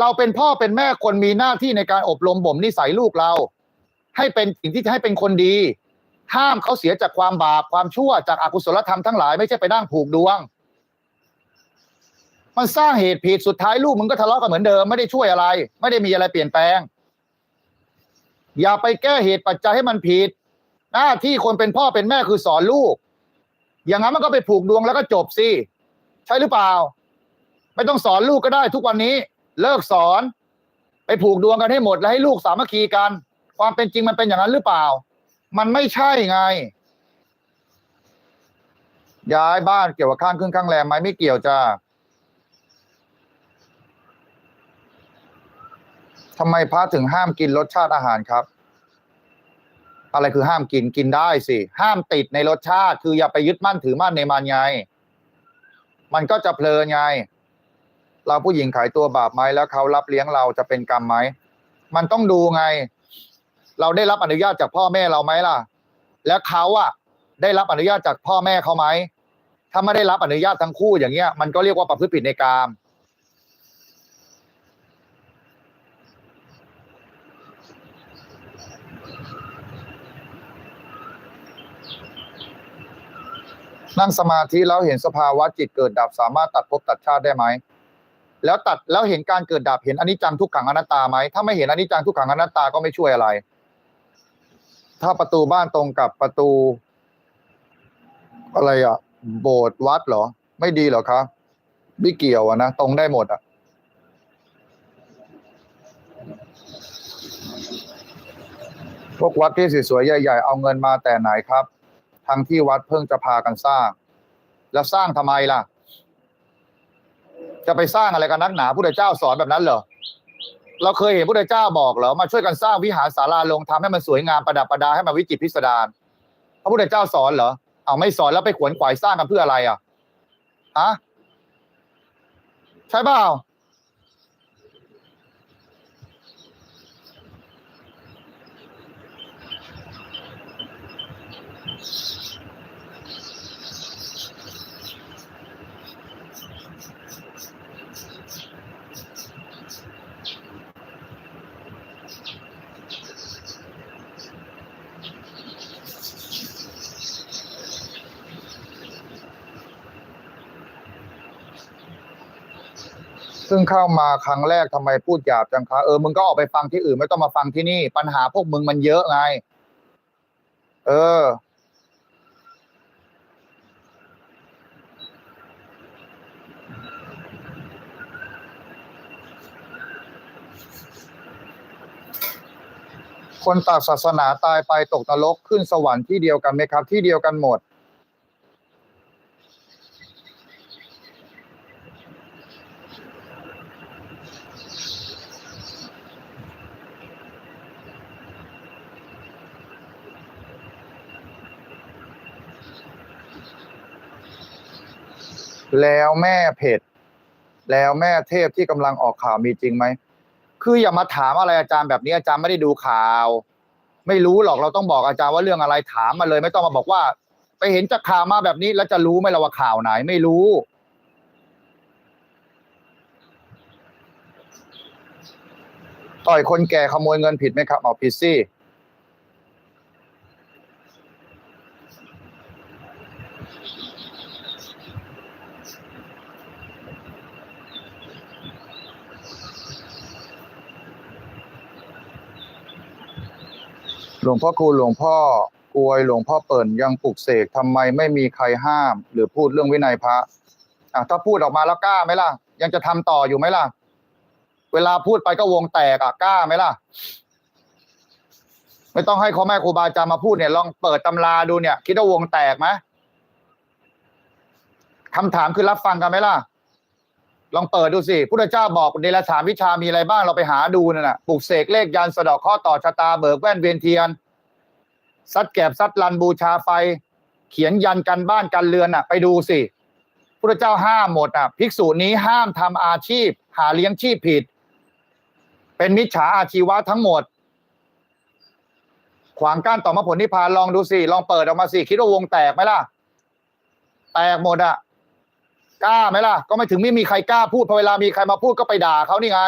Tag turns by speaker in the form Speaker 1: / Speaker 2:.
Speaker 1: เราเป็นพ่อเป็นแม่คนมีหน้าที่ในการอบรมบ่มนิสัยลูกเรา ให้เป็นสิ่งที่จะให้เป็นคนดี ห้ามเขาเสียจากความบาปความชั่วจากอากุศลธรรมทั้งหลายไม่ใช่ไปนั่งผูกดวง มันสร้างเหตุผิดสุดท้ายลูกมึงก็ทะเลาะกันเหมือนเดิมไม่ได้ช่วยอะไร ไม่ได้มีอะไรเปลี่ยนแปลง อย่าไปแก้เหตุปัจจัยให้มันผิด หน้าที่คนเป็นพ่อเป็นแม่คือสอนลูก อย่างนั้นมันก็ไปผูกดวงแล้วก็จบสิใช่หรือเปล่า ไม่ต้องสอนลูกก็ได้ทุกวันนี้ เลิกสอน ไปผูกดวงกันให้หมด แล้วให้ลูกสามัคคีกัน ความเป็นจริงมันเป็นอย่างนั้นหรือเปล่า มันไม่ใช่ไง ย้ายบ้านเกี่ยวกับข้างขึ้นข้างแรมไหมไม่เกี่ยวจ้าทำไมพระถึงห้ามกินรสชาติอาหารครับ อะไรคือห้ามกินกินได้สิ ห้ามติดในรสชาติ คืออย่าไปยึดมั่นถือมั่นในมันไง มันก็จะเพลินไง เราผู้หญิงขายตัวบาปไหมแล้วเขารับเลี้ยงเราจะเป็นกรรมไหมมันต้องดูไง เราได้รับอนุญาตจากพ่อแม่เราไหมล่ะ แล้วเขาอะได้รับอนุญาตจากพ่อแม่เขาไหมถ้าไม่ได้รับอนุญาตทั้งคู่อย่างเงี้ย มันก็เรียกว่าประพฤติผิดในกามนั่งสมาธิแล้วเห็นสภาวะจิตเกิดดับสามารถตัดภพตัดชาติได้ไหม แล้วตัดแล้วเห็นการเกิดดับเห็นอนิจจังทุกขังอนัตตาไหมถ้าไม่เห็นอนิจจังทุกขังอนัตตาก็ไม่ช่วยอะไร ถ้าประตูบ้านตรงกับประตู อะไรอะ โบสถ์วัดเหรอ ไม่ดีเหรอคะไม่เกี่ยวอะนะตรงได้หมดอะพวกวัดที่สวยๆใหญ่ ๆ เอาเงินมาแต่ไหนครับทั้งที่วัดเพิ่งจะพากันสร้าง แล้วสร้างทำไมล่ะ จะไปสร้างอะไรกันนักหนาพุทธเจ้าสอนแบบนั้นเหรอเราเคยเห็นพุทธเจ้าบอกเหรอมาช่วยกันสร้างวิหารศาลาลงทำให้มันสวยงามประดับประดาให้มันวิจิตรพิสดารพระพุทธเจ้าสอนเหรอเอาไม่สอนแล้วไปขวนขวายสร้างกันเพื่ออะไรอะฮะใช่เปล่า ซึ่งเข้ามาครั้งแรกทำไมพูดหยาบจังคะเออมึงก็ออกไปฟังที่อื่นไม่ต้องมาฟังที่นี่ ปัญหาพวกมึงมันเยอะไง เออ คนต่างศาสนาตายไปตกนรกขึ้นสวรรค์ที่เดียวกันไหมครับ ที่เดียวกันหมด แล้วแม่เพจแล้วแม่เทพที่กำลังออกข่าวมีจริงไหมคืออย่ามาถามอะไรอาจารย์แบบนี้อาจารย์ไม่ได้ดูข่าว ไม่รู้หรอกเราต้องบอกอาจารย์ว่าเรื่องอะไรถามมาเลย ไม่ต้องมาบอกว่า ไปเห็นจากข่าวมาแบบนี้ แล้วจะรู้ไหมล่ะว่าข่าวไหน ไม่รู้ ต่อยคนแก่ขโมยเงินผิดไหมครับเอาผิดสิ หลวงพ่อครูหลวงพ่อกวยหลวงพ่อเปิ่นยังปลุกเสกทำไมไม่มีใครห้าม หรือพูดเรื่องวินัยพระอะถ้าพูดออกมาแล้วกล้าไหมล่ะ ยังจะทำต่ออยู่ไหมล่ะ เวลาพูดไปก็วงแตกอะกล้าไหมล่ะ ไม่ต้องให้พ่อแม่ครูบาอาจารย์มาพูดเนี่ย ลองเปิดตำราดูเนี่ย คิดว่าวงแตกไหมคำถามคือรับฟังกันไหมล่ะ ลองเปิดดูสิพุทธเจ้าบอกเดรัจฉานวิชามีอะไรบ้างเราไปหาดูนั่นน่ะปลุกเสกเลขยันสะดอกข้อต่อชะตาเบิกแว่นเวียนเทียน ซัดแกบซัดลันบูชาไฟ เขียนยันกันบ้านกันเรือนน่ะ ไปดูสิพุทธเจ้าห้ามหมดอะภิกษุนี้ห้ามทำอาชีพ หาเลี้ยงชีพผิด เป็นมิจฉาอาชีวะทั้งหมด ขวางกั้นต่อมรรคผลนิพพานลองดูสิลองเปิดออกมาสิคิดว่าวงแตกไหมล่ะ แตกหมดอะ กล้าไหมล่ะ ก็ไม่ถึงไม่มีใครกล้าพูดพอเวลามีใครมาพูดก็ไปด่าเขานี่ไง